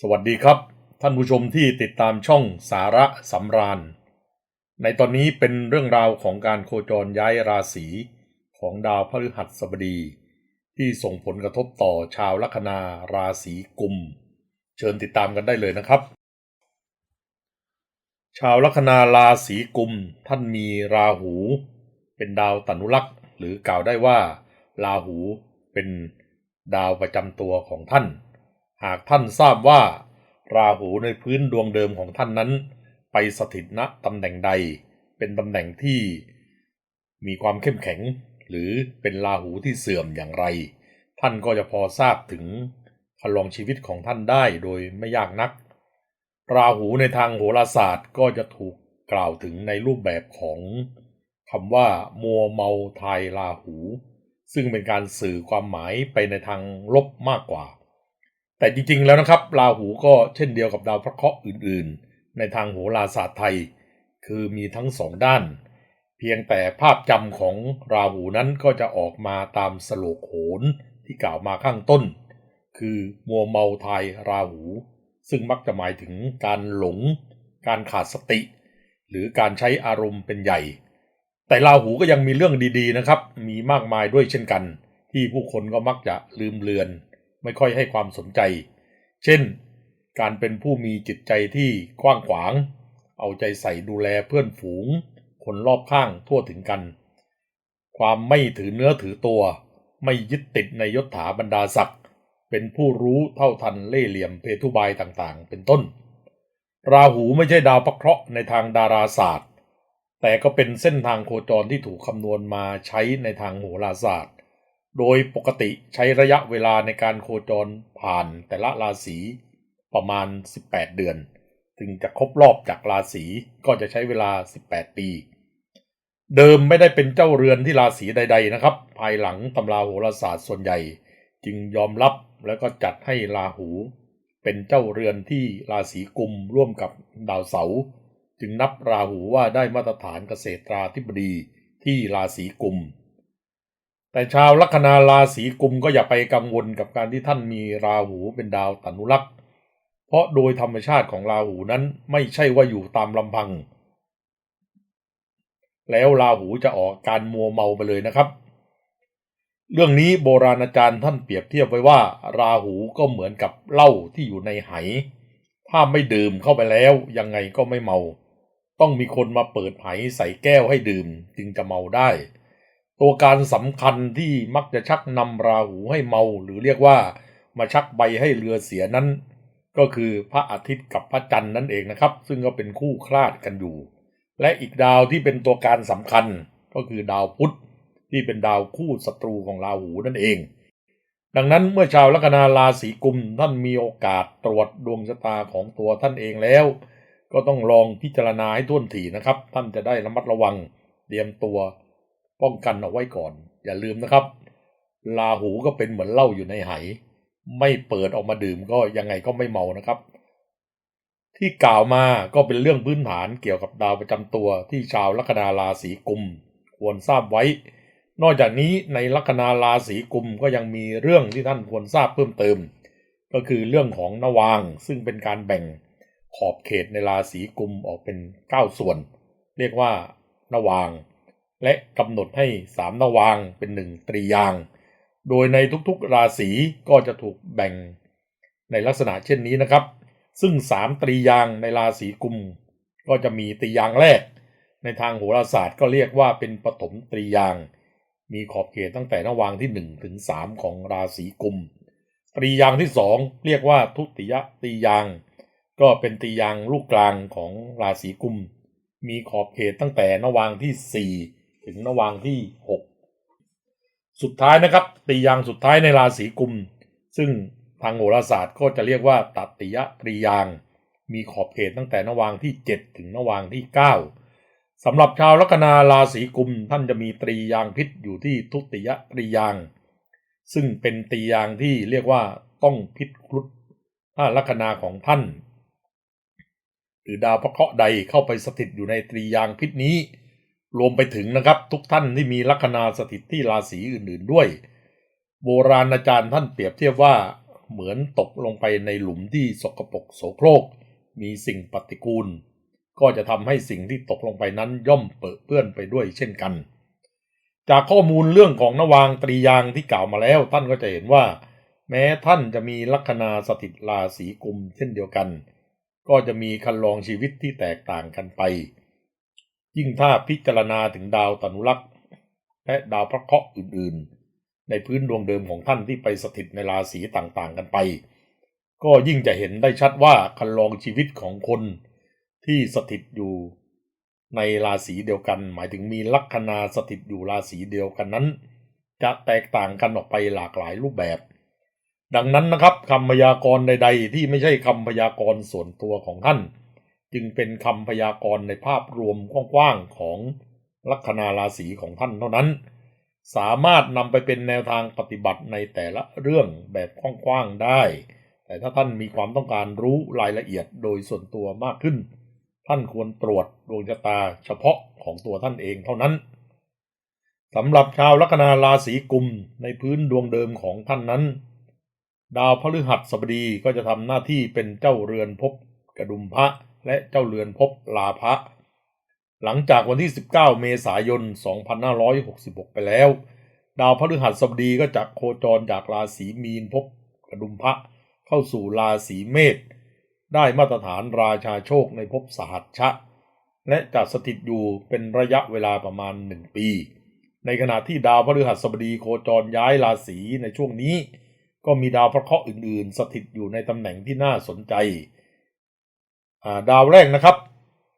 สวัสดีครับ ท่านผู้ชมที่ติดตามช่องสาระสำราญ ในตอนนี้เป็นเรื่องราวของการโคจรย้ายราศีของดาวพฤหัสบดี ที่ส่งผลกระทบต่อชาวลัคนาราศีกุม เชิญติดตามกันได้เลยนะครับ ชาวลัคนาราศีกุมท่านมีราหู เป็นดาวตนุลักษ์หรือกล่าวได้ว่า ราหูเป็นดาวประจำตัวของท่าน หากท่านทราบว่า ราหูในพื้นดวงเดิมของท่านนั้น ไปสถิตณตำแหน่งใด เป็นตำแหน่งที่ มีความเข้มแข็ง หรือเป็นราหูที่เสื่อมอย่างไร ท่านก็จะพอทราบถึงพลองชีวิตของท่านได้โดยไม่ยากนัก ราหูในทางโหราศาสตร์ก็จะถูกกล่าวถึงในรูปแบบของคำว่า มัวเมาทายราหู ซึ่งเป็นการสื่อความหมายไปในทางลบมากกว่า แต่จริงๆแล้วนะครับ ราหูก็เช่นเดียวกับดาวพระเคราะห์อื่นๆ ในทางโหราศาสตร์ไทย คือมีทั้งสองด้าน เพียงแต่ภาพจำของราหูนั้นก็จะออกมาตามสโลกโหนที่กล่าวมาข้างต้น คือมัวเมาทายราหู ซึ่งมักจะหมายถึงการหลง การขาดสติ หรือการใช้อารมณ์เป็นใหญ่ แต่ราหูก็ยังมีเรื่องดีๆนะครับ มีมากมายด้วยเช่นกัน ที่ผู้คนก็มักจะลืมเลือน ไม่ค่อยให้ความสนใจ เช่น การเป็นผู้มีจิตใจที่กว้างขวาง เอาใจใส่ดูแลเพื่อนฝูง คนรอบข้างทั่วถึงกัน ความไม่ถือเนื้อถือตัว ไม่ยึดติดในยศถาบรรดาศักดิ์เป็นผู้รู้เท่าทันเล่เหลี่ยมเพทุบายต่างๆ เป็นต้น ราหูไม่ใช่ดาวประเคราะห์ในทางดาราศาสตร์ แต่ก็เป็นเส้นทางโคจรที่ถูกคำนวณมาใช้ในทางโหราศาสตร์ โดยปกติใช้ระยะเวลาในการโคจรผ่านแต่ละราศีประมาณ 18 เดือน ถึงจะครบรอบจากราศีก็จะใช้เวลา 18 ปี เดิมไม่ได้เป็นเจ้าเรือนที่ราศีใด ๆ นะครับ ภายหลังตำราโหราศาสตร์ส่วนใหญ่ จึงยอมรับแล้วก็จัดให้ราหู เป็นเจ้าเรือนที่ราศีกุมร่วมกับดาวเสาร์จึงนับราหูว่าได้มาตรฐานเกษตราธิบดีที่ราศีกุม แต่ชาวลัคนาราศีกุมก็อย่าไปกังวลกับการที่ท่านมีราหูเป็นดาวตนุลักษ์เพราะโดยธรรมชาติของราหูนั้นไม่ใช่ว่าอยู่ตามลำพัง แล้วราหูจะออกการมัวเมาไปเลยนะครับ เรื่องนี้โบราณอาจารย์ท่านเปรียบเทียบไว้ว่า ราหูก็เหมือนกับเหล้าที่อยู่ในไหถ้าไม่ดื่มเข้าไปแล้วยังไงก็ไม่เมา ต้องมีคนมาเปิดไหใส่แก้วให้ดื่มจึงจะเมาได้ ตัวการสำคัญที่มักจะชักนำราหูให้เมา หรือเรียกว่ามาชักใบให้เรือเสียนั้น ก็คือพระอาทิตย์กับพระจันทร์นั่นเองนะครับ ซึ่งก็เป็นคู่คลาดกันอยู่ และอีกดาวที่เป็นตัวการสำคัญก็คือดาวพุธที่เป็นดาวคู่ศัตรูของราหูนั่นเอง ดังนั้นเมื่อชาวลัคนาราศีกุมท่านมีโอกาสตรวจดวงชะตาของตัวท่านเองแล้ว ก็ต้องลองพิจารณาให้ท่วนถี่นะครับ ท่านจะได้ระมัดระวังเตรียมตัว ป้องกันเอาไว้ก่อน อย่าลืมนะครับราหูก็เป็นเหมือนเหล้าอยู่ในไหไม่เปิดออกมาดื่มก็ยังไงก็ไม่เมานะครับ ที่กล่าวมาก็เป็นเรื่องพื้นฐานเกี่ยวกับดาวประจำตัวที่ชาวลัคนาราศีกุม ควรทราบไว้ นอกจากนี้ในลัคนาราศีกุมก็ยังมีเรื่องที่ท่านควรทราบเพิ่มเติม ก็คือเรื่องของนวาง ซึ่งเป็นการแบ่งขอบเขตในราศีกุมออกเป็น 9 ส่วน เรียกว่านวาง และกำหนดให้สามนวางเป็นหนึ่งตรียาง โดยในทุกๆราศีก็จะถูกแบ่งในลักษณะเช่นนี้นะครับ ซึ่งสามตรียางในราศีกุม ก็จะมีตรียางแรก ในทางโหราศาสตร์ก็เรียกว่าเป็นปฐมตรียาง มีขอบเขตตั้งแต่นวางที่1ถึง3ของราศีกุม ตรียางที่ 2 เรียกว่าทุติยตรียาง ก็เป็นตรียางลูกกลางของราศีกุม มีขอบเขตตั้งแต่นวางที่4 ถึงนวางที่ 6 สุดท้ายนะครับตรียางสุดท้ายในราศีกุม ซึ่งทางโหราศาสตร์ก็จะเรียกว่าตัติยตรียาง มีขอบเขตตั้งแต่นวางที่ 7 ถึงนวางที่ 9สำหรับชาวลัคนาราศีกุม ท่านจะมีตรียางพิษอยู่ที่ทุติยตรียาง ซึ่งเป็นตรียางที่เรียกว่าต้องพิษครุฑถ้าลัคนาของท่าน หรือดาวพระเคราะห์ใดเข้าไปสถิตอยู่ในตรียางพิษนี้ รวมไปถึงนะครับ ทุกท่านที่มีลัคนาสถิตที่ราศีอื่นๆด้วย โบราณอาจารย์ท่านเปรียบเทียบว่าเหมือนตกลงไปในหลุมที่สกปรกโสโครก มีสิ่งปฏิกูล ก็จะทำให้สิ่งที่ตกลงไปนั้นย่อมเปื้อเปื้อนไปด้วยเช่นกัน จากข้อมูลเรื่องของนวางตรียางที่กล่าวมาแล้ว ท่านก็จะเห็นว่า แม้ท่านจะมีลัคนาสถิตราศีกุมเช่นเดียวกัน ก็จะมีคันลองชีวิตที่แตกต่างกันไป ยิ่งถ้าพิจารณาถึงดาวตนุรักษ์และดาวพระเคราะห์อื่นๆ ในพื้นดวงเดิมของท่านที่ไปสถิตในราศีต่างๆกันไป ก็ยิ่งจะเห็นได้ชัดว่าคันลองชีวิตของคนที่สถิตอยู่ในราศีเดียวกัน หมายถึงมีลัคนาสถิตอยู่ราศีเดียวกันนั้น จะแตกต่างกันออกไปหลากหลายรูปแบบ ดังนั้นนะครับคำพยากรณ์ใด ๆ ที่ไม่ใช่คำพยากรณ์ส่วนตัวของท่าน จึงเป็นคำพยากรณ์ในภาพรวมกว้างๆของลัคนาราศีของท่านเท่านั้น สามารถนำไปเป็นแนวทางปฏิบัติในแต่ละเรื่องแบบกว้างๆได้ แต่ถ้าท่านมีความต้องการรู้รายละเอียดโดยส่วนตัวมากขึ้น ท่านควรตรวจดวงชะตาเฉพาะของตัวท่านเองเท่านั้นสำหรับชาวลัคนาราศีกุมในพื้นดวงเดิมของท่านนั้น ดาวพฤหัสบดีก็จะทำหน้าที่เป็นเจ้าเรือนภพกระดุมพระ และเจ้าเรือนภพลาภะหลังจากวันที่ 19 เมษายน 2566 ไปแล้ว ดาวพฤหัสบดีก็จะโคจรจากราศีมีนภพกระดุมพระเข้าสู่ราศีเมษได้มาตรฐานราชาโชคในภพสหัชชะ และจะสถิตอยู่เป็นระยะเวลาประมาณ 1 ปี ในขณะที่ดาวพฤหัสบดีโคจรย้ายราศีในช่วงนี้ ก็มีดาวพระเคราะห์อื่น ๆ สถิตอยู่ในตำแหน่งที่น่าสนใจ ดาวแรกนะครับ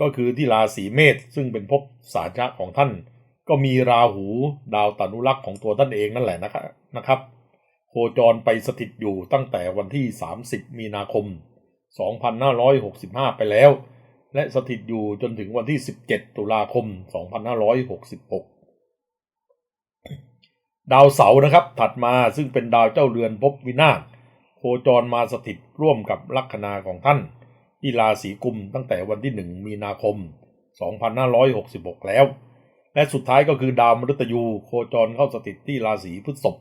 ก็คือที่ราศีเมษซึ่งเป็นภพสาชะของท่าน ก็มีราหูดาวตานุรักษ์ของตัวท่านเองนั่นแหละนะครับโคจรไปสถิตอยู่ตั้งแต่วันที่ 30 มีนาคม 2565 ไปแล้ว และสถิตอยู่จนถึงวันที่ 17 ตุลาคม 2566 ดาวเสาร์นะครับ ถัดมาซึ่งเป็นดาวเจ้าเรือนภพวินาศโคจรมาสถิตร่วมกับลัคนาของท่าน ที่ราศีกุมตั้งแต่วันที่ 1 มีนาคม 2566 แล้ว และสุดท้ายก็คือดาวมฤตยูโคจรเข้าสถิตที่ราศีพฤษภ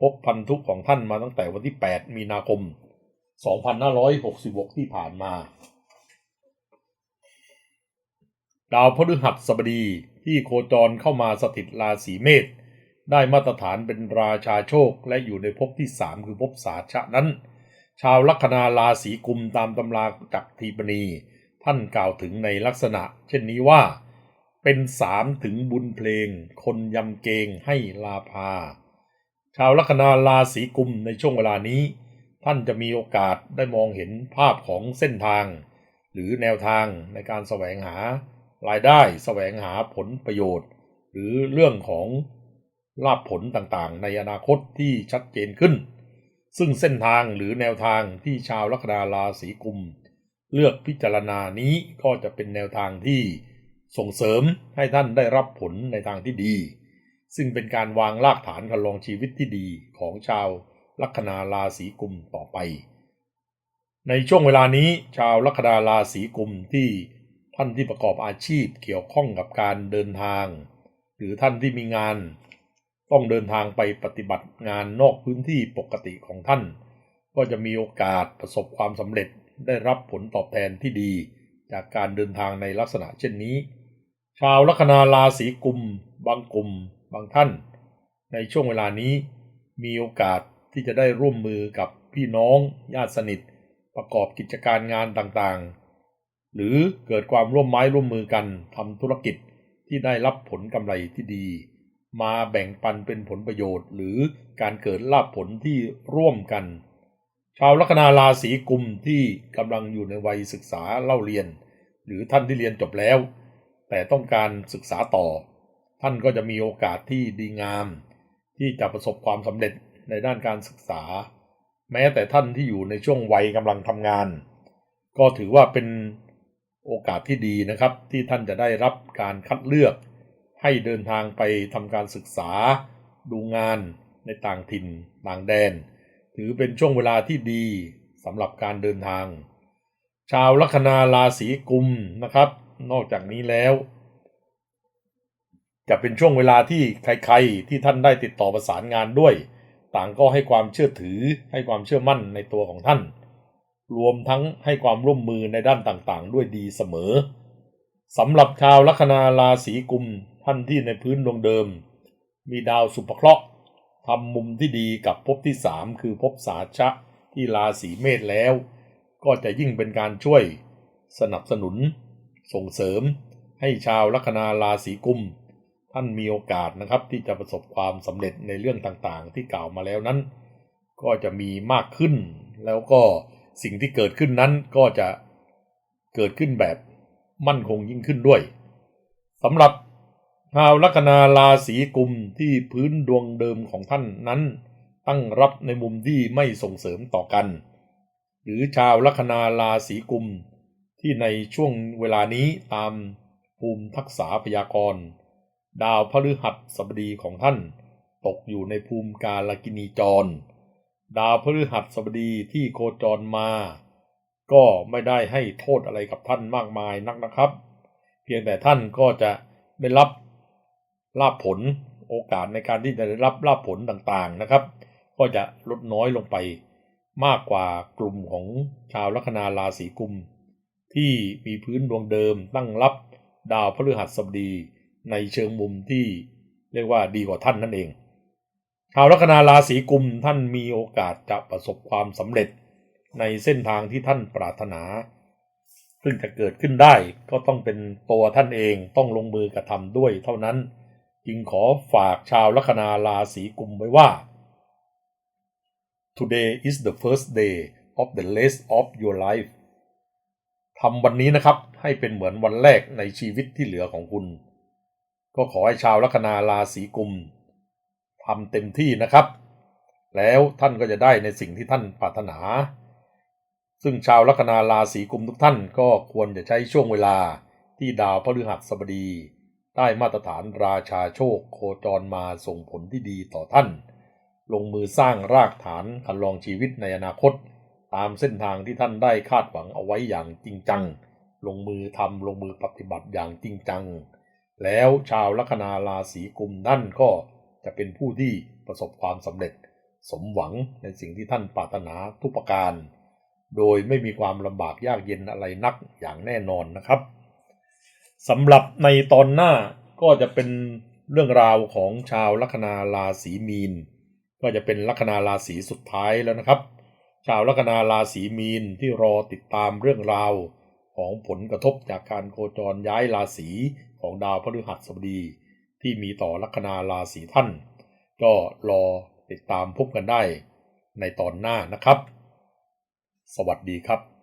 พบพันธุของท่านมาตั้งแต่วันที่ 8 มีนาคม 2566 ที่ผ่านมา ดาวพฤหัสบดีที่โคจรเข้ามาสถิตราศีเมษได้มาตรฐานเป็นราชาโชคและอยู่ในภพที่ 3 คือภพสาชะนั้น ชาวลัคนาราศีกุมตามตำราจักทีปณี ท่านกล่าวถึงในลักษณะ เช่นนี้ว่า เป็นสามถึงบุญเพลง คนยำเกงให้ลาภา ชาวลัคนาราศีกุมในช่วงเวลานี้ ท่านจะมีโอกาสได้มองเห็นภาพของเส้นทาง หรือแนวทางในการแสวงหารายได้แสวงหาผลประโยชน์ หรือเรื่องของลาภผลต่างๆ ในอนาคตที่ชัดเจนขึ้น ซึ่งเส้นทางหรือแนวทางที่ชาวลัคนาราศีกุม เลือกพิจารณานี้ก็จะเป็นแนวทางที่ส่งเสริมให้ท่านได้รับผลในทางที่ดี ซึ่งเป็นการวางรากฐานการลองชีวิตที่ดีของชาวลัคนาราศีกุมต่อไป ในช่วงเวลานี้ชาวลัคนาราศีกุมที่ท่านที่ประกอบอาชีพเกี่ยวข้องกับการเดินทาง หรือท่านที่มีงาน ต้องเดินทางไปปฏิบัติงานนอกพื้นที่ปกติของท่าน ก็จะมีโอกาสประสบความสำเร็จได้รับผลตอบแทนที่ดี จากการเดินทางในลักษณะเช่นนี้ ชาวลัคนาราศีกุม บางกลุ่ม บางท่าน ในช่วงเวลานี้มีโอกาสที่จะได้ร่วมมือกับพี่น้องญาติสนิท ประกอบกิจการงานต่างๆ หรือเกิดความร่วมไม้ร่วมมือกันทำธุรกิจที่ได้รับผลกำไรที่ดี มาแบ่งปันเป็นผลประโยชน์ หรือการเกิดลาภผลที่ร่วมกัน ชาวลัคนาราศีกุมที่กำลังอยู่ในวัยศึกษาเล่าเรียน หรือท่านที่เรียนจบแล้ว แต่ต้องการศึกษาต่อ ท่านก็จะมีโอกาสที่ดีงาม ที่จะประสบความสำเร็จในด้านการศึกษา แม้แต่ท่านที่อยู่ในช่วงวัยกำลังทำงาน ก็ถือว่าเป็นโอกาสที่ดีนะครับ ที่ท่านจะได้รับการคัดเลือก ให้เดินทางไปทำการศึกษา ดูงานในต่างถิ่นต่างแดน ถือเป็นช่วงเวลาที่ดีสำหรับการเดินทาง ชาวลัคนาราศีกุมนะครับ นอกจากนี้แล้ว จะเป็นช่วงเวลาที่ใครๆ ที่ท่านได้ติดต่อประสานงานด้วย ต่างก็ให้ความเชื่อถือให้ความเชื่อมั่นในตัวของท่าน รวมทั้งให้ความร่วมมือในด้านต่างๆ ด้วยดีเสมอสำหรับชาวลัคนาราศีกุม ท่านที่ในพื้นดวงเดิม มีดาวสุภเคราะห์ทำมุมที่ดีกับภพที่สามคือภพสาชะที่ราศีเมษแล้ว ก็จะยิ่งเป็นการช่วยสนับสนุน ส่งเสริมให้ชาวลัคนาราศีกุม ท่านมีโอกาสนะครับที่จะประสบความสำเร็จในเรื่องต่างๆ ที่กล่าวมาแล้วนั้น ก็จะมีมากขึ้น แล้วก็สิ่งที่เกิดขึ้นนั้นก็จะเกิดขึ้นแบบมั่นคงยิ่งขึ้นด้วยสำหรับ ชาวลัคนาราศีกุมที่พื้นดวงเดิมของท่านนั้น ตั้งรับในมุมที่ไม่ส่งเสริมต่อกัน หรือชาวลัคนาราศีกุมที่ในช่วงเวลานี้ตามภูมิทักษะพยากรณ์ดาวพฤหัสบดีของท่าน ตกอยู่ในภูมิกาลกินีจร ดาวพฤหัสบดีที่โคจรมา ก็ไม่ได้ให้โทษอะไรกับท่านมากมายนักนะครับ เพียงแต่ท่านก็จะได้รับ ลาภผลโอกาสในการที่จะได้รับลาภผลต่างๆนะครับ ก็จะลดน้อยลงไปมากกว่ากลุ่มของชาวลัคนาราศีกุม ที่มีพื้นดวงเดิมตั้งรับดาวพฤหัสบดีในเชิงมุมที่เรียกว่าดีกว่าท่านนั่นเอง ชาวลัคนาราศีกุมท่านมีโอกาสจะประสบความสำเร็จในเส้นทางที่ท่านปรารถนา ซึ่งจะเกิดขึ้นได้ก็ต้องเป็นตัวท่านเองต้องลงมือกระทำด้วยเท่านั้น จึงขอฝากชาวลัคนาราศีกุมไว้ว่า Today is the first day of the rest of your life ทำวันนี้นะครับให้เป็นเหมือนวันแรกในชีวิตที่เหลือของคุณ ก็ขอให้ชาวลัคนาราศีกุมทำเต็มที่นะครับ แล้วท่านก็จะได้ในสิ่งที่ท่านปรารถนา ซึ่งชาวลัคนาราศีกุมทุกท่านก็ควรจะใช้ช่วงเวลาที่ดาวพฤหัสบดี ได้มาตรฐานราชาโชคโคจรมาส่งผลที่ดีต่อท่าน ลงมือสร้างรากฐานคันลองชีวิตในอนาคต ตามเส้นทางที่ท่านได้คาดหวังเอาไว้อย่างจริงจัง ลงมือทำลงมือปฏิบัติอย่างจริงจัง แล้วชาวลัคนาราศีกุมนั่นก็จะเป็นผู้ที่ประสบความสำเร็จ สมหวังในสิ่งที่ท่านปรารถนาทุกประการ โดยไม่มีความลำบากยากเย็นอะไรนักอย่างแน่นอนนะครับ สำหรับในตอนหน้าก็จะเป็นเรื่องราวของชาวลัคนาราศีมีน ก็จะเป็นลัคนาราศีสุดท้ายแล้วนะครับ ชาวลัคนาราศีมีนที่รอติดตามเรื่องราวของผลกระทบจากการโคจรย้ายราศีของดาวพฤหัสบดี ที่มีต่อลัคนาราศีท่าน ก็รอติดตามพบกันได้ในตอนหน้านะครับ สวัสดีครับ